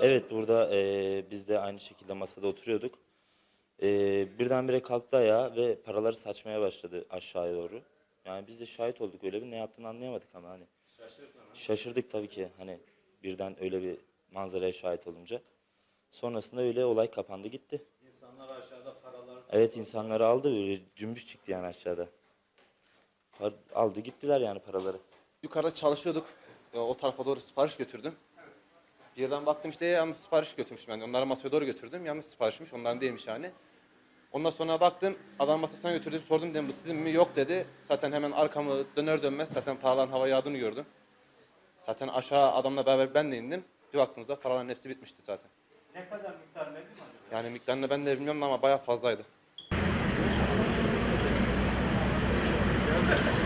Evet burada e, biz de aynı şekilde masada oturuyorduk. E, birdenbire kalktı ayağa ve paraları saçmaya başladı aşağıya doğru. Yani biz de şahit olduk öyle bir ne yaptığını anlayamadık ama hani. Şaşırdık tabii ki hani birden öyle bir manzaraya şahit olunca. Sonrasında öyle olay kapandı gitti. İnsanlar aşağıda paralar Evet insanları aldı böyle cümbüş çıktı yani aşağıda. Par- aldı gittiler yani paraları. Yukarıda çalışıyorduk. E, O tarafa doğru sipariş götürdüm. Bir yerden baktım işte ee, yalnız sipariş götürmüşüm yani. Onları masaya doğru götürdüm. Yalnız siparişmiş. Onların değilmiş yani. Ondan sonra baktım adam masasına götürdüm sordum dedim bu sizin mi? Yok dedi. Zaten hemen arkamı döner dönmez zaten paraların hava yağdığını gördüm. Zaten aşağı adamla beraber ben de indim. Bir baktığımızda paraların hepsi bitmişti zaten. Ne kadar miktar verdi acaba? Yani miktarını ben de bilmiyorum ama bayağı fazlaydı.